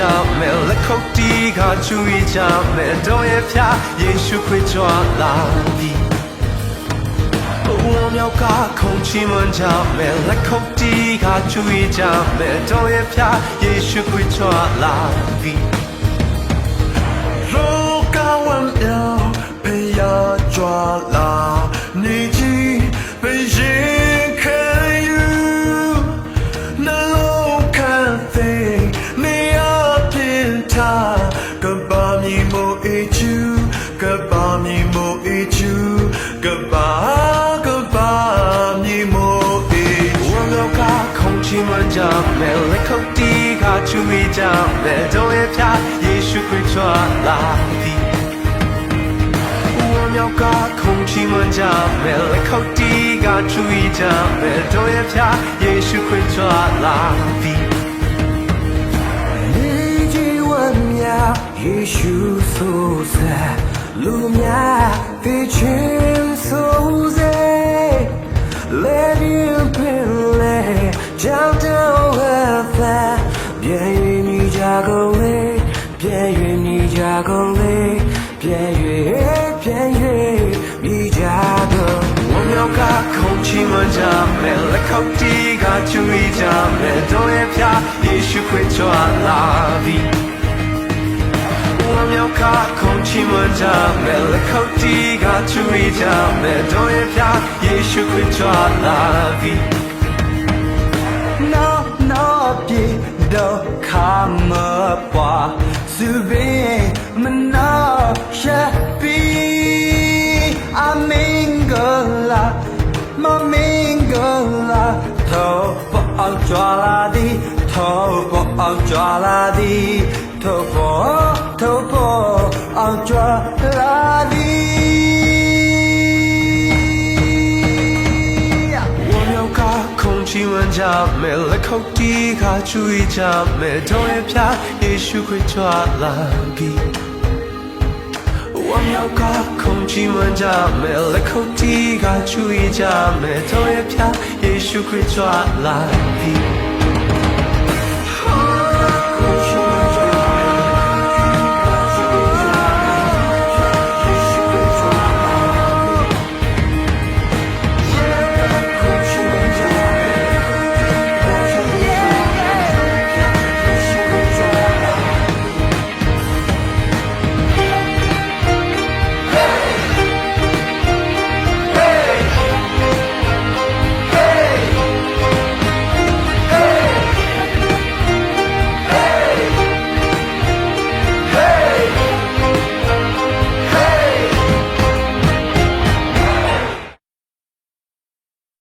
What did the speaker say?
ခုတ်တီးကချူရကြမယ်တော်ရဲ့ဖျားယေရှုခရစ်ကြွလာပြီ我庙嘎空气门家门来口地嘎注意家门都也怕也许会抓拉比。如果我庙被压抓拉，你只被人 မယ်လက်ခုပ်တီးခါချူမီကြောင့်လက်တော်ရဲ့ဖြာယေရှုခရစ်ချွာလာသည်မြောက်ကခုန်ချီမွန်ကြမယ်လက်ခုပ်တီးခါချူမီကြောင့်လက်တော်ရဲ့ဖြာယေရှုခရစ်ချွာလာသည်ယေရှုဆိုစားလူများသိချင်းဆိုစေ Let you be led down ကုန်လေပြဲ၍နေကြကုန်လေပြဲ၍ပြဲ၍နေကြကုန်ဝမ်းမြောက်ကခုန်ချီမကြမယ်လက်ခုပ်တီးကချူရီကြမယ်တို့ရဲ့ဖျားယေရှုခရစ်ကြောင့်လာသည်ဝမ်းမြောက်ကခုန်ချီမကြမယ်လက်ခုပ်တီးကချူရီကြမယ်တို့ရဲ့ဖျားယေရှုခရစ်ကြောင့်လာသည် No အမင်္ဂလာမမင်္ဂလာတော့ပေါ်အောင်ကြွာလာသည်တော့ပေါ်အောင်ကြွာလာသည်တော့ပေါ်တော့ပေါ်အောင်ကြွာလာသည်ဝမ်းမြောက်ကခုန်ချီဝမ်းကြမယ်လက်ခုပ်တီးခါချွေးကြမယ်တော့ရပြယေရှုခရစ်ကြွာလာပြီ ယောက်ကခုန်ချီးမွမ်းကြမယ်လက်ခုပ်တီးကချူရကြမယ်တော်ရဲ့ဖျားယေရှုခရစ်ကြွလာသည်